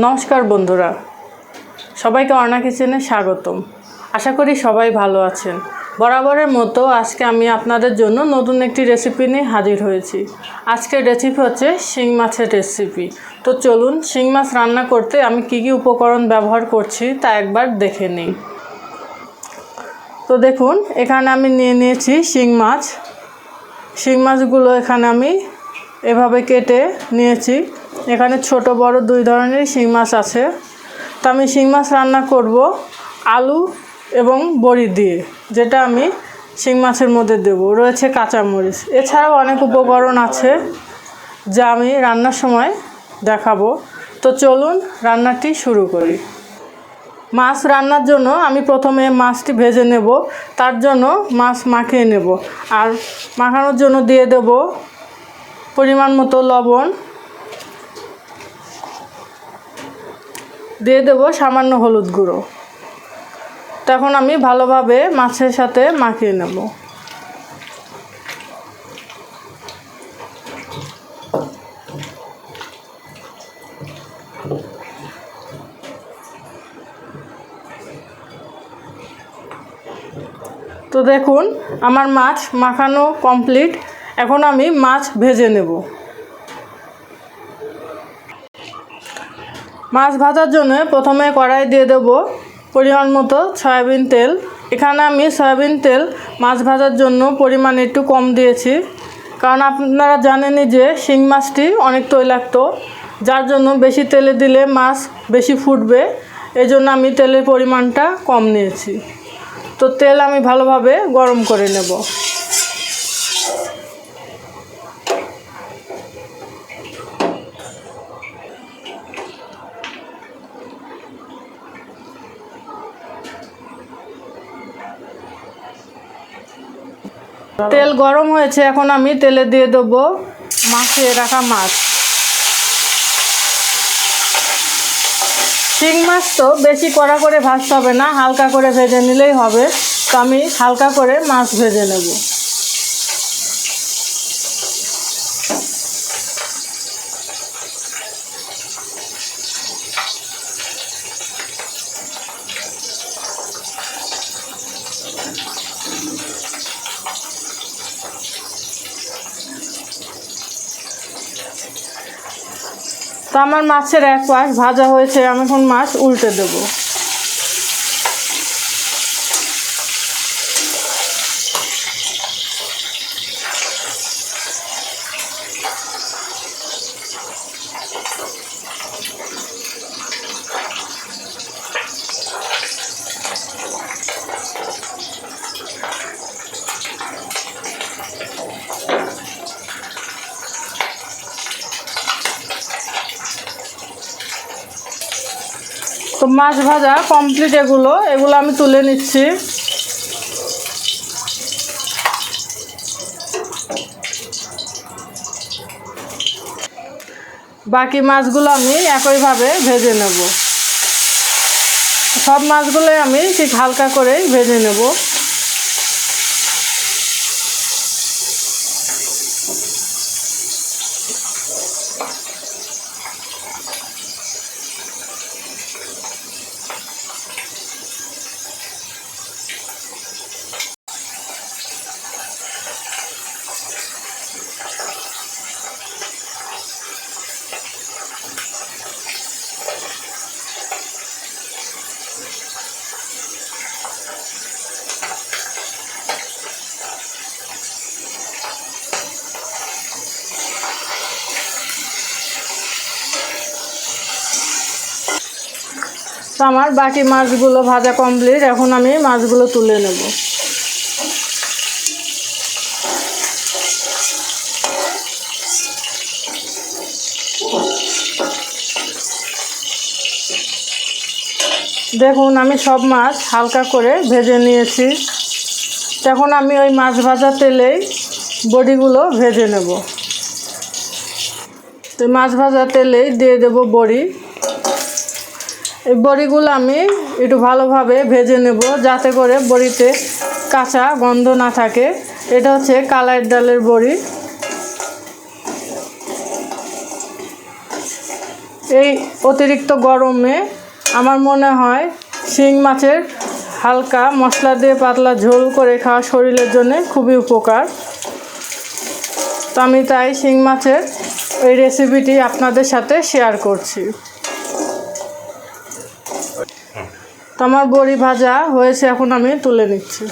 নমস্কার বন্ধুরা। সবাইকে অর্ণা কিচেনে স্বাগতম। আশা করি সবাই ভালো আছেন। বরাবরের মতো আজকে আমি আপনাদের জন্য নতুন একটি রেসিপি নিয়ে হাজির হয়েছি। আজকের রেসিপি হচ্ছে শিং মাছের রেসিপি তো চলুন শিং মাছ রান্না করতে আমি কি কি উপকরণ ব্যবহার করছি তা একবার দেখে নিই। তো দেখুন, এখানে আমি নিয়ে নিয়েছি শিং মাছ। শিং মাছগুলো এখানে আমি এভাবে কেটে নিয়েছি। এখানে ছোট, বড় দুই ধরনের শিং মাছ আছে। তো আমি শিং মাছ রান্না করব আলু এবং বড়ি দিয়ে, যেটা আমি শিং মাছের মধ্যে দেব। রয়েছে কাঁচামরিচ এছাড়াও অনেক উপকরণ আছে যা আমি রান্নার সময় দেখাবো। তো চলুন রান্নাটি শুরু করি। মাছ রান্নার জন্য আমি প্রথমে মাছটি ভেজে নেব। তার জন্য মাছ মাখিয়ে নেব। আর মাখানোর জন্য দিয়ে দেব পরিমাণ মতো লবণ। দিয়ে দেব সামান্য হলুদ গুঁড়ো। তখন আমি ভালোভাবে মাছের সাথে মাখিয়ে নেব। তো দেখুন, আমার মাছ মাখানো কমপ্লিট। এখন আমি মাছ ভেজে নেব। মাছ ভাজার জন্য প্রথমে কড়াই দিয়ে দেব পরিমাণ মতো সয়াবিন তেল। এখানে আমি সয়াবিন তেল মাছ ভাজার জন্য পরিমাণ একটু কম দিয়েছি। কারণ আপনারা জানেনই যে শিং মাছটি অনেক তৈলাক্ত, যার জন্য বেশি তেলে দিলে মাছ বেশি ফুটবে। এই জন্য আমি তেলের পরিমাণটা কম নিয়েছি। তো তেল আমি ভালোভাবে গরম করে নেব। তেল গরম হয়েছে, এখন আমি তেলে দিয়ে দেবো মাছে রাখা মাছ। শিং মাছ তো বেশি কড়া করে ভাজতে হবে না, হালকা করে ভেজে নিলেই হবে। তো আমি হালকা করে মাছ ভেজে নেব। তো আমার মাছের এক পাশ ভাজা হয়েছে আমি এখন মাছ উল্টে দেবো। তো মাছ ভাজা কমপ্লিট এগুলো। এগুলো আমি তুলে নিচ্ছি। বাকি মাছগুলো আমি একইভাবে ভেজে নেব। সব মাছগুলোই আমি ঠিক হালকা করেই ভেজে নেব। তো আমার বাকি মাছগুলো ভাজা কমপ্লিট এখন আমি মাছগুলো তুলে নেব। দেখুন, আমি সব মাছ হালকা করে ভেজে নিয়েছি। তখন আমি ওই মাছ ভাজা তেলেই বড়িগুলো ভেজে নেব। তো মাছ ভাজা তেলেই দিয়ে দেব বড়ি। এই বড়িগুলো আমি একটু ভালোভাবে ভেজে নেব, যাতে করে বড়িতে কাঁচা গন্ধ না থাকে। এটা হচ্ছে কালাইয়ের ডালের বড়ি। এই অতিরিক্ত গরমে আমার মনে হয় শিং মাছের হালকা মশলা দিয়ে পাতলা ঝোল করে খাওয়া শরীরের জন্য খুবই উপকার। তো আমি তাই শিং মাছের এই রেসিপিটি আপনাদের সাথে শেয়ার করছি তো আমার বড়ি ভাজা হয়েছে, এখন আমি তুলে নিচ্ছি।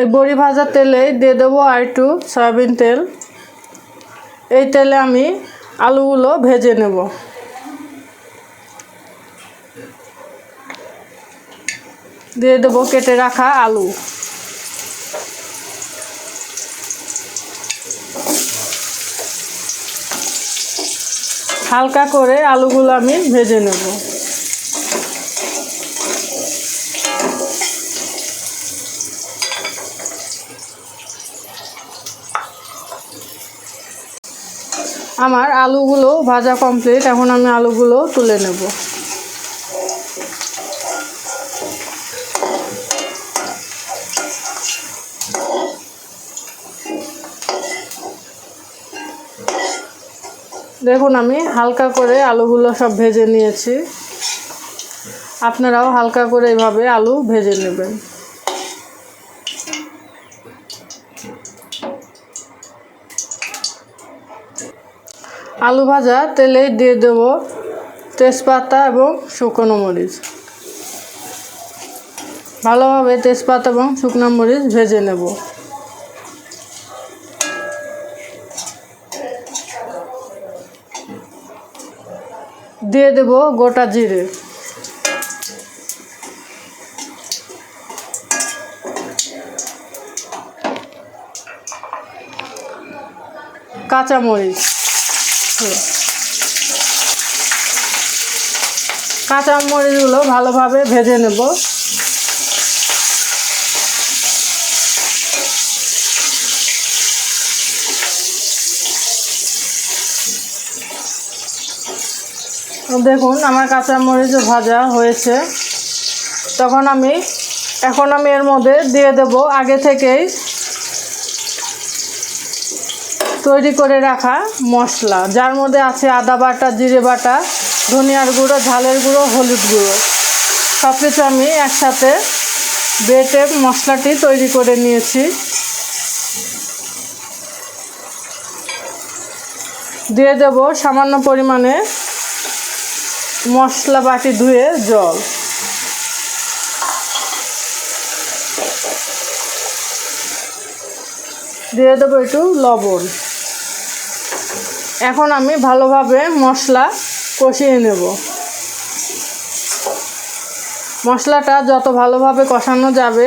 এই বড়ি ভাজা তেলে দিয়ে দেবো আর একটু সয়াবিন তেল। এই তেলে আমি আলুগুলো ভেজে নেব। দিয়ে দেবো কেটে রাখা আলু। হালকা করে আলুগুলো আমি ভেজে নেব। আমার আলুগুলো ভাজা কমপ্লিট এখন আমি আলুগুলো তুলে নেব। দেখুন, আমি হালকা করে আলুগুলো সব ভেজে নিয়েছি। আপনারাও হালকা করে এইভাবে আলু ভেজে নেবেন। আলু ভাজা তেলে দিয়ে দেব তেজপাতা এবং শুকনো মরিচ। ভালোভাবে তেজপাতা এবং শুকনো মরিচ ভেজে নেব। দিয়ে দেব গোটা জিরে। কাঁচামরিচ। কাঁচামরিচগুলো ভালোভাবে ভেজে নেব। দেখুন, আমার কাঁচামরিচ ভাজা হয়েছে। তখন আমি, এখন আমি এর মধ্যে দিয়ে দেব আগে থেকেই তৈরি করে রাখা মশলা। যার মধ্যে আছে আদা বাটা, জিরে বাটা, ধনিয়ার গুঁড়ো, ঝালের গুঁড়ো, হলুদ গুঁড়ো। সব কিছু আমি একসাথে বেটে মশলাটি তৈরি করে নিয়েছি। দিয়ে দেব সামান্য পরিমাণে মশলা বাটি ধুয়ে জল। দিয়ে দেবো একটু লবণ। এখন আমি ভালোভাবে মশলা কষিয়ে নেব। মশলাটা যত ভালোভাবে কষানো যাবে,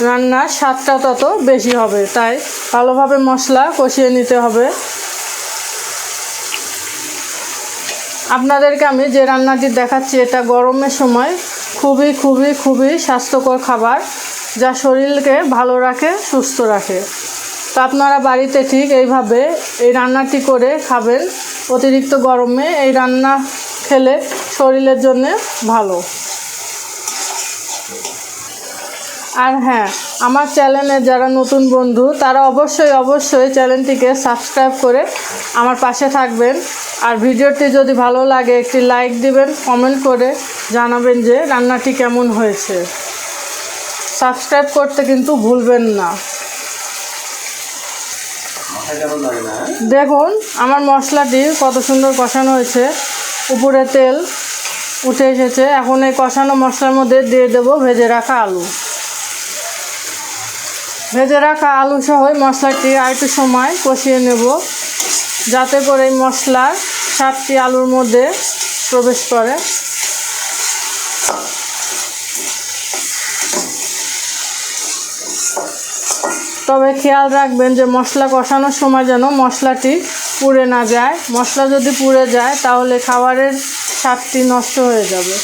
রান্নার স্বাদটা তত বেশি হবে। তাই ভালোভাবে মশলা কষিয়ে নিতে হবে। আপনাদেরকে আমি যে রান্নাটি দেখাচ্ছি, এটা গরমের সময় খুবই খুবই খুবই স্বাস্থ্যকর খাবার যা শরীরকে ভালো রাখে, সুস্থ রাখে। তো আপনারা বাড়িতে ঠিক এইভাবে এই রান্নাটি করে খাবেন। অতিরিক্ত গরমে এই রান্না খেলে শরীরের জন্য ভালো। আর হ্যাঁ আমার চ্যানেলে যারা নতুন বন্ধু, তারা অবশ্যই অবশ্যই চ্যানেলটিকে সাবস্ক্রাইব করে আমার পাশে থাকবেন। আর ভিডিওটি যদি ভালো লাগে একটি লাইক দিবেন কমেন্ট করে জানাবেন যে রান্নাটি কেমন হয়েছে। সাবস্ক্রাইব করতে কিন্তু ভুলবেন না। দেখুন আমার মশলাটি কত সুন্দর কষানো হয়েছে। উপরে তেল উঠে এসেছে। এখন এই কষানো মশলার মধ্যে দিয়ে দেবো ভেজে রাখা আলু। ভেজে রাখা আলু সহ মশলাটি আর একটু সময় কষিয়ে নেব। যাতে করে এই মশলার স্বাদটি আলুর মধ্যে প্রবেশ করে। তবে খেয়াল রাখবেন যে মশলা কষানোর সময় যেন মশলাটি পুড়ে না যায়। মশলা যদি পুড়ে যায়, তাহলে খাবারের স্বাদটি নষ্ট হয়ে যাবে।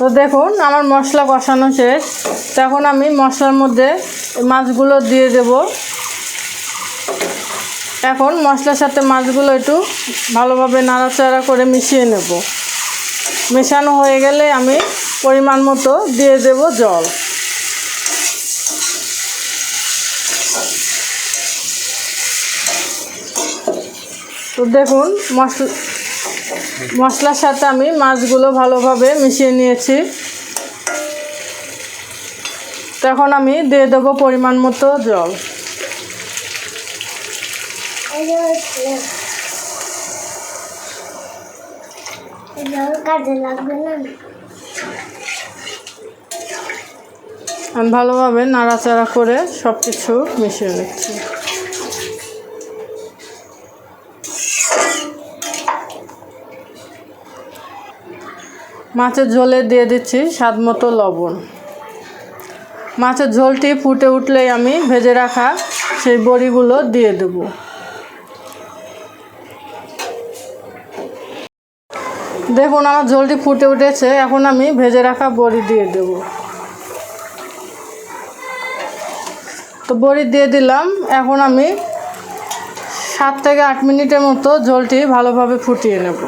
তো দেখুন, আমার মশলা কষানো শেষ। তখন আমি মশলার মধ্যে মাছগুলো দিয়ে দেব। এখন মশলার সাথে মাছগুলো একটু ভালোভাবে নাড়াচাড়া করে মিশিয়ে নেব। মেশানো হয়ে গেলে আমি পরিমাণ মতো দিয়ে দেব জল। তো দেখুন, মশলা মশলার সাথে আমি মাছগুলো ভালোভাবে মিশিয়ে নিয়েছি। তখন আমি দিয়ে দেবো পরিমাণ মতো জল। আমি ভালোভাবে নাড়াচাড়া করে সব কিছু মিশিয়ে নিচ্ছি। মাছের ঝোলে দিয়ে দিচ্ছি স্বাদ মতো লবণ। মাছের ঝোলটি ফুটে উঠলেই আমি ভেজে রাখা সেই বড়িগুলো দিয়ে দেব। দেখুন, আমার ঝোলটি ফুটে উঠেছে, এখন আমি ভেজে রাখা বড়ি দিয়ে দেবো। তো বড়ি দিয়ে দিলাম, এখন আমি সাত থেকে আট মিনিটের মতো ঝোলটি ভালোভাবে ফুটিয়ে নেব।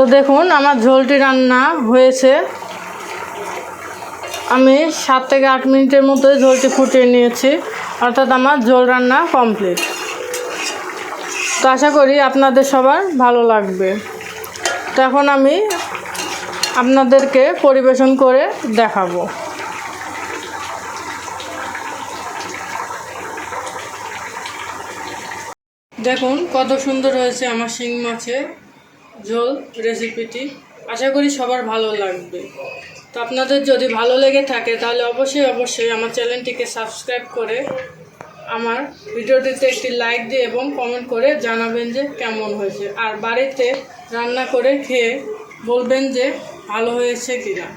তো দেখুন, আমার ঝোলটি রান্না হয়েছে। আমি সাত থেকে আট মিনিটের মতো ঝোলটি ফুটিয়ে নিয়েছি, অর্থাৎ আমার ঝোল রান্না কমপ্লিট। তো আশা করি আপনাদের সবার ভালো লাগবে। তো এখন আমি আপনাদেরকে পরিবেশন করে দেখাবো। দেখুন, কত সুন্দর হয়েছে আমার শিং মাছের ঝোল রেসিপিটি আশা করি সবার ভালো লাগবে। তো আপনাদের যদি ভালো লেগে থাকে, তাহলে অবশ্যই অবশ্যই আমার চ্যানেলটিকে সাবস্ক্রাইব করে আমার ভিডিওটিতে একটি লাইক দিয়ে এবং কমেন্ট করে জানাবেন যে কেমন হয়েছে। আর বাড়িতে রান্না করে খেয়ে বলবেন যে ভালো হয়েছে কিনা।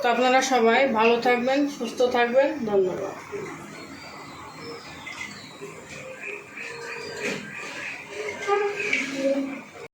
তো আপনারা সবাই ভালো থাকবেন, সুস্থ থাকবেন। ধন্যবাদ।